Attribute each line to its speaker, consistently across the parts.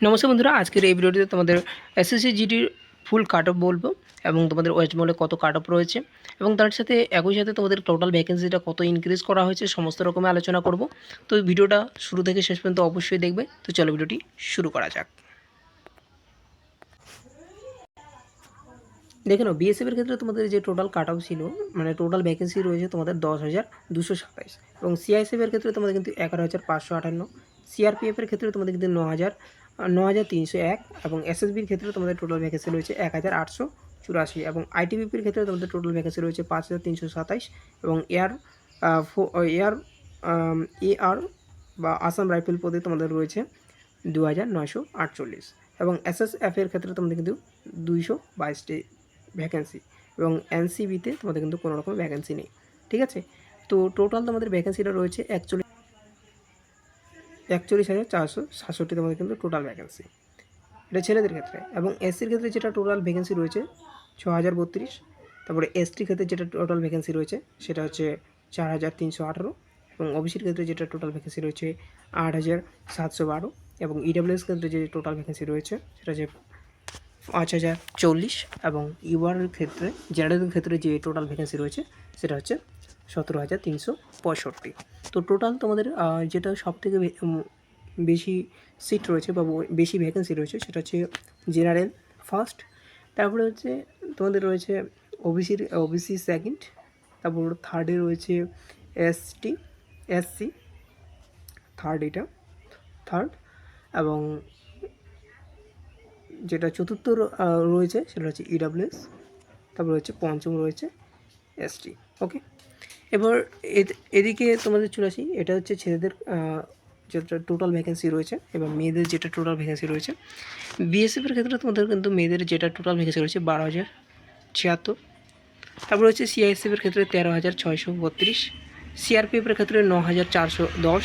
Speaker 1: নমস্কার বন্ধুরা, আজকের এই ভিডিওটিতে তোমাদের এসএসসি জিডির ফুল কাট অফ বলব এবং তোমাদের ওয়েস্ট বেঙ্গলে কত কাট অফ রয়েছে এবং তার সাথে একই সাথে তোমাদের টোটাল ভ্যাকেন্সিটা কত ইনক্রিজ করা হয়েছে সমস্ত রকমের আলোচনা করব। তো ভিডিওটা শুরু থেকে শেষ পর্যন্ত অবশ্যই দেখবে। তো চলো ভিডিওটি শুরু করা যাক। দেখে নাও বিএসএফ এর ক্ষেত্রে তোমাদের যে টোটাল কাট অফ ছিল মানে টোটাল ভ্যাকেন্সি রয়েছে তোমাদের দশ হাজার দুশো সাতাইশ এবং সিআইএসএফ এর ক্ষেত্রে তোমাদের কিন্তু এগারো হাজার পাঁচশো আটান্ন সিআরপিএফ এর ক্ষেত্রে তোমাদের কিন্তু ন হাজার ন হাজার তিনশো এক এবং এসএসবির ক্ষেত্রে তোমাদের টোটাল ভ্যাকেন্সি রয়েছে এক হাজার আটশো চুরাশি এবং আইটিবিপির ক্ষেত্রে তোমাদের টোটাল ভ্যাকেন্সি রয়েছে পাঁচ হাজার তিনশো সাতাইশ এবং এয়ার এয়ার এআর বা আসাম রাইফেল পদে তোমাদের রয়েছে দু হাজার নয়শো আটচল্লিশ এবং এসএসএফ এর ক্ষেত্রে তোমাদের কিন্তু দুইশো বাইশটি ভ্যাকেন্সি এবং এনসিবিতে তোমাদের কিন্তু কোনো রকম ভ্যাকেন্সি নেই। ঠিক আছে? তো টোটাল তোমাদের ভ্যাকেন্সিটা রয়েছে একচল্লিশ একচল্লিশ হাজার চারশো সাতষট্টি তোমাদের কিন্তু টোটাল ভ্যাকেন্সি এটা ছেলেদের ক্ষেত্রে। এবং এসসির ক্ষেত্রে যেটা টোটাল ভ্যাকেন্সি রয়েছে ছ হাজার বত্রিশ। তারপরে এসটির ক্ষেত্রে যেটা টোটাল ভ্যাকেন্সি রয়েছে, সেটা হচ্ছে চার হাজার তিনশো আঠারো। এবং ওবিসির ক্ষেত্রে যেটা টোটাল ভ্যাকেন্সি রয়েছে আট হাজার সাতশো বারো। এবং ইডাব্লিউএস ক্ষেত্রে যে টোটাল ভ্যাকেন্সি রয়েছে, সেটা হচ্ছে পাঁচ হাজার চল্লিশ। এবং ইউআরের ক্ষেত্রে জেনারেলের ক্ষেত্রে যে টোটাল ভ্যাকেন্সি রয়েছে, সেটা হচ্ছে সতেরো হাজার তিনশো পঁয়ষট্টি। তো টোটাল তোমাদের যেটা সব থেকে বেশি সিট রয়েছে বা বেশি ভ্যাকেন্সি রয়েছে সেটা হচ্ছে জেনারেল ফার্স্ট তারপরে হচ্ছে তোমাদের রয়েছে ওবিসির ওবিসি সেকেন্ড তারপর থার্ডে রয়েছে এসটি এসসি থার্ড এটা থার্ড এবং যেটা চতুর্থ রয়েছে সেটা হচ্ছে ইডাব্লিউএস তারপর হচ্ছে পঞ্চম রয়েছে এসটি ওকে এবার এদ- এদিকে তোমাদের চলে আসি। এটা হচ্ছে ছেলেদের যেটা টোটাল ভ্যাকেন্সি রয়েছে এবং মেয়েদের যেটা টোটাল ভ্যাকেন্সি রয়েছে। বিএসএফের ক্ষেত্রে তোমাদের কিন্তু মেয়েদের যেটা টোটাল ভ্যাকেন্সি রয়েছে বারো হাজার ছিয়াত্তর। তারপর হচ্ছে সিআইএসএফের ক্ষেত্রে তেরো হাজার ছয়শো বত্রিশ। সিআরপিএফের ক্ষেত্রে ন হাজার চারশো দশ।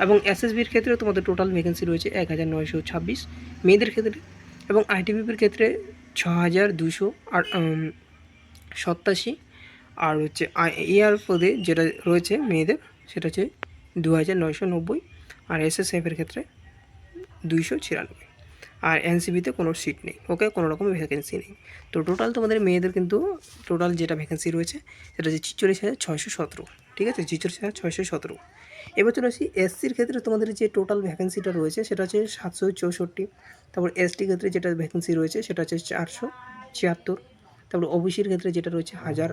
Speaker 1: এবং এসএসবির ক্ষেত্রে তোমাদের টোটাল ভ্যাকেন্সি রয়েছে এক হাজার নয়শো ছাব্বিশ। মেয়েদের ক্ষেত্রে এবং আইটিবিপির ক্ষেত্রে ছ হাজার দুশো উম, সত্তাশি। আর হচ্ছে এয়ার পদে যেটা রয়েছে মেয়েদের, সেটা হচ্ছে দু হাজার নয়শো নব্বই আর এসএসএফের ক্ষেত্রে দুইশো ছিয়ানব্বই। আর এনসিবিতে কোনো সিট নেই, ওকে? কোনো রকম ভ্যাকেন্সি নেই। তো টোটাল তোমাদের মেয়েদের কিন্তু টোটাল যেটা ভ্যাকেন্সি রয়েছে, সেটা হচ্ছে ছিচল্লিশ হাজার ছয়শো সতেরো। ঠিক আছে? ছিচল্লিশ হাজার ছয়শো সতেরো। এবার চলে আসি এসসির ক্ষেত্রে তোমাদের যে টোটাল ভ্যাকেন্সিটা রয়েছে, সেটা হচ্ছে সাতশো চৌষট্টি। তারপর এসটি ক্ষেত্রে যেটা ভ্যাকেন্সি রয়েছে, সেটা হচ্ছে চারশো ছিয়াত্তর। তারপর ওবিসির ক্ষেত্রে যেটা রয়েছে হাজার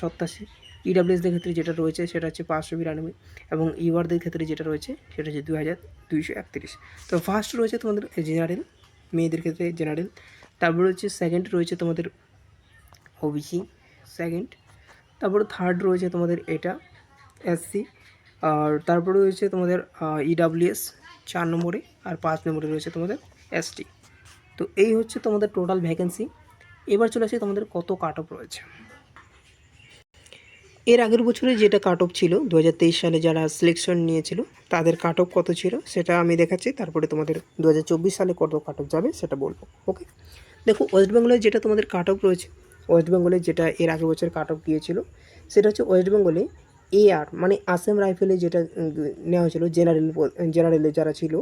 Speaker 1: সত্তাশি ইডাব্লিউএসদের ক্ষেত্রে যেটা রয়েছে সেটা হচ্ছে পাঁচশো বিরানব্বই এবং ইউআরদের ক্ষেত্রে যেটা রয়েছে সেটা হচ্ছে দু হাজার দুইশো একত্রিশ। তো ফার্স্ট রয়েছে তোমাদের জেনারেল মেয়েদের ক্ষেত্রে জেনারেল তারপরে হচ্ছে সেকেন্ড রয়েছে তোমাদের ওবিসি সেকেন্ড তারপরে থার্ড রয়েছে তোমাদের এটা এসসি আর তারপরে রয়েছে তোমাদের ইডাব্লিউএস চার নম্বরে, আর পাঁচ নম্বরে রয়েছে তোমাদের এসটি তো এই হচ্ছে তোমাদের টোটাল ভ্যাকেন্সি এবার চলে আসি তোমাদের কত কাট অফ রয়েছে। এর আগের বছরে যেটা কাট অফ ছিল দু হাজার তেইশ সালে যারা সিলেকশন নিয়েছিল, তাদের কাট অফ কত ছিল সেটা আমি দেখাচ্ছি, তারপরে তোমাদের দু হাজার চব্বিশ সালে কত কাট অফ যাবে সেটা বলব ওকে দেখো ওয়েস্ট বেঙ্গলের যেটা তোমাদের কাট অফ রয়েছে ওয়েস্ট বেঙ্গলে যেটা এর আগের বছর কাট অফ গিয়েছিল, সেটা হচ্ছে ওয়েস্ট বেঙ্গলে এআর মানে আসাম রাইফেলে যেটা নেওয়া হয়েছিল জেনারেল জেনারেলে যারা ছিল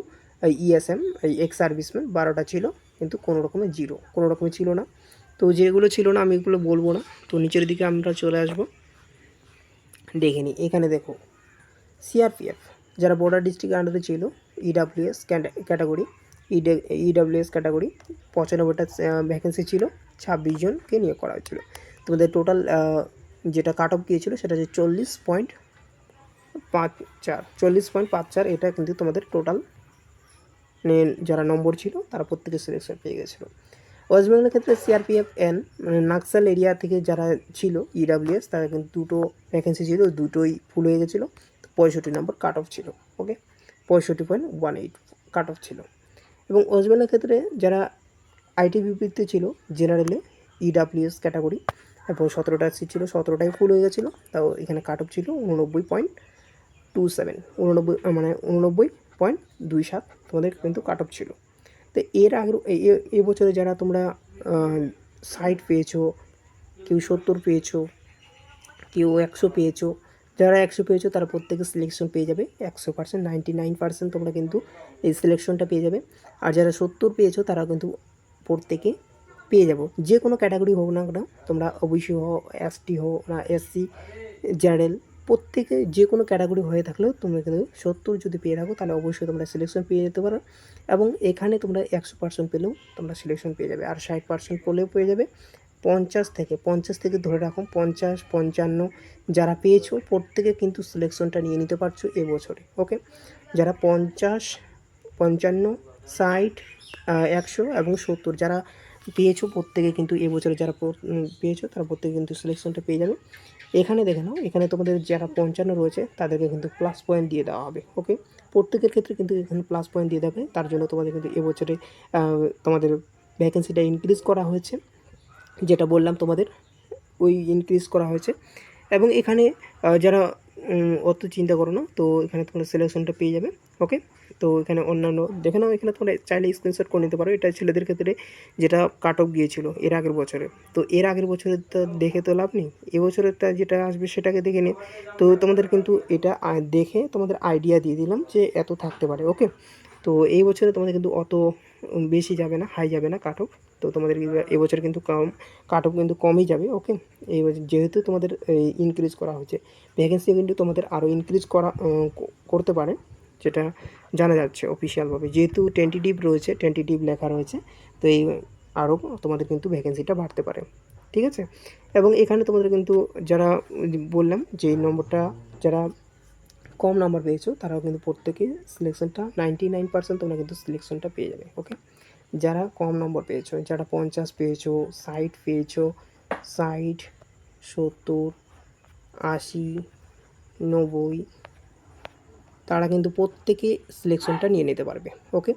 Speaker 1: ইএসএম এক্স সার্ভিসম্যান বারোটা ছিল, কিন্তু কোনো রকমের জিরো কোনো রকমের ছিল না। তো যেগুলো ছিল না, আমি এগুলো বলব না। তো নিচের দিকে আমরা চলে আসব। দেখে নিই এখানে দেখো সিআরপিএফ যারা বর্ডার ডিস্ট্রিক্ট আন্ডারে ছিল ইডাব্লিউএস ক্যাটাগরি ইডাব্লিউএস ক্যাটাগরি পঁচানব্বইটা ভ্যাকেন্সি ছিল, ছাব্বিশ জনকে নিয়োগ করা হয়েছিল। তোমাদের টোটাল যেটা কাট অফ গিয়েছিল, সেটা হচ্ছে চল্লিশ পয়েন্ট পাঁচ চার। চল্লিশ পয়েন্ট পাঁচ চার, এটা কিন্তু তোমাদের টোটাল যারা নম্বর ছিল, তারা প্রত্যেকে সিলেকশন পেয়ে গেছিল। ওয়েস্ট বেঙ্গলের ক্ষেত্রে সিআরপিএফ এন মানে নাক্সাল এরিয়া থেকে যারা ছিল ইডাব্লিউএস তারা কিন্তু দুটো ভ্যাকেন্সি ছিল, দুটোই ফুল হয়ে গেছিল। পঁয়ষট্টি নম্বর কাট অফ ছিল ওকে পঁয়ষট্টি point one eight cut off ছিল। এবং ওয়েস্ট বেঙ্গলের ক্ষেত্রে যারা আইটিবিপিতে ছিল জেনারেলে ইডাব্লিউএস ক্যাটাগরি এবং সতেরোটা সিট ছিল, সতেরোটাই ফুল হয়ে গেছিল, তাও এখানে কাট অফ ছিল উননব্বই পয়েন্ট টু সেভেন উননব্বই মানে উননব্বই পয়েন্ট দুই সাত তোমাদের কিন্তু কাট অফ ছিল। তো এর আগের এ বছরে যারা তোমরা ষাট পেয়েছ, কেউ সত্তর পেয়েছ, কেউ একশো পেয়েছ, যারা একশো পেয়েছ তারা প্রত্যেকে সিলেকশন পেয়ে যাবে। একশো পার্সেন্ট নাইনটি নাইন পার্সেন্ট তোমরা কিন্তু এই সিলেকশনটা পেয়ে যাবে। আর যারা সত্তর পেয়েছ তারা কিন্তু প্রত্যেকে পেয়ে যাব। যে কোনো ক্যাটাগরি হোক না কেন, তোমরা অবশ্যই হও এসটি হো না এসসি জেনারেল প্রত্যেকে যে কোনো ক্যাটাগরি হয়ে থাকলেও তোমরা কিন্তু সত্তর যদি পেয়ে থাকো, তাহলে অবশ্যই তোমরা সিলেকশন পেয়ে যেতে পারো। এবং এখানে তোমরা একশো পার্সেন্ট পেলেও তোমরা সিলেকশন পেয়ে যাবে। আর ষাট পার্সেন্ট পেলেও পেয়ে যাবে। পঞ্চাশ থেকে পঞ্চাশ থেকে ধরে রাখো, পঞ্চাশ, পঞ্চান্ন যারা পেয়েছ, প্রত্যেকে কিন্তু সিলেকশনটা নিয়ে নিতে পারছ এবছরে ওকে যারা পঞ্চাশ, পঞ্চান্ন, ষাট একশো এবং সত্তর যারা পেয়েছ, প্রত্যেকে কিন্তু এবছরে যারা পেয়েছ, তারা প্রত্যেকে কিন্তু সিলেকশনটা পেয়ে যাবে। এখানে দেখে নাও, এখানে তোমাদের যারা পঞ্চান্ন রয়েছে, তাদেরকে কিন্তু প্লাস পয়েন্ট দিয়ে দেওয়া হবে ওকে প্রত্যেকের ক্ষেত্রে কিন্তু এখানে প্লাস পয়েন্ট দিয়ে দেবে তার জন্য তোমাদের কিন্তু এবছরে তোমাদের ভ্যাকেন্সিটা ইনক্রিজ করা হয়েছে, যেটা বললাম তোমাদের, ওই ইনক্রিজ করা হয়েছে। এবং এখানে যারা অত চিন্তা করো না। তো এখানে তোমরা সিলেকশনটা পেয়ে যাবে ওকে তো এখানে অন্যান্য, দেখে নাও, এখানে তোমরা চাইলে স্ক্রিনশট করে নিতে পারো। এটা ছেলেদের ক্ষেত্রে যেটা কাট অফ গিয়েছিল এর আগের বছরে। তো এর আগের বছরের তো দেখে তো লাভ নেই। এবছরেরটা যেটা আসবে সেটাকে দেখে নিয়ে, তো তোমাদের কিন্তু এটা দেখে তোমাদের আইডিয়া দিয়ে দিলাম যে এত থাকতে পারে ওকে তো এই বছরে তোমাদের কিন্তু অত বেশি যাবে না হাই যাবে না কাট অফ তো তোমাদের এবছর কিন্তু কম কাট অফ কিন্তু কমই যাবে ওকে এই যেহেতু তোমাদের ইনক্রিজ করা হয়েছে ভ্যাকেন্সি কিন্তু তোমাদের আরও ইনক্রিজ করা করতে পারে, যেটা জানা যাচ্ছে অফিসিয়ালভাবে যেহেতু টেন্টেটিভ রয়েছে টেন্টেটিভ লেখা রয়েছে, তো এই আরও তোমাদের কিন্তু ভ্যাকেন্সিটা বাড়তে পারে, ঠিক আছে? এবং এখানে তোমাদের কিন্তু যারা বললাম যে নম্বরটা যারা কম নাম্বার পেয়েছ, তারাও কিন্তু প্রত্যেকে সিলেকশনটা নাইনটি নাইন পার্সেন্ট তোমরা কিন্তু সিলেকশনটা পেয়ে যাবে ওকে যারা কম নম্বর পেয়েছ, যারা পঞ্চাশ পেয়েছ, ষাট পেয়েছ, ষাট, সত্তর, আশি, নব্বই, তারা কিন্তু প্রত্যেকে সিলেকশনটা নিয়ে নিতে পারবে ওকে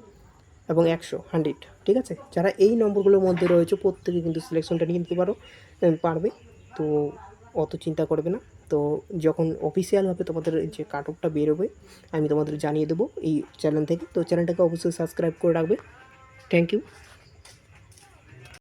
Speaker 1: এবং একশো হান্ড্রেড ঠিক আছে? যারা এই নম্বরগুলোর মধ্যে রয়েছে, প্রত্যেকে কিন্তু সিলেকশনটা নিয়ে নিতে পারো পারবে, তো অত চিন্তা করবে না। তো যখন অফিসিয়ালভাবে তোমাদের যে কাট অফটা বেরোবে, আমি তোমাদের জানিয়ে দেবো এই চ্যানেল থেকে। তো চ্যানেলটাকে অবশ্যই সাবস্ক্রাইব করে রাখবে। Thank you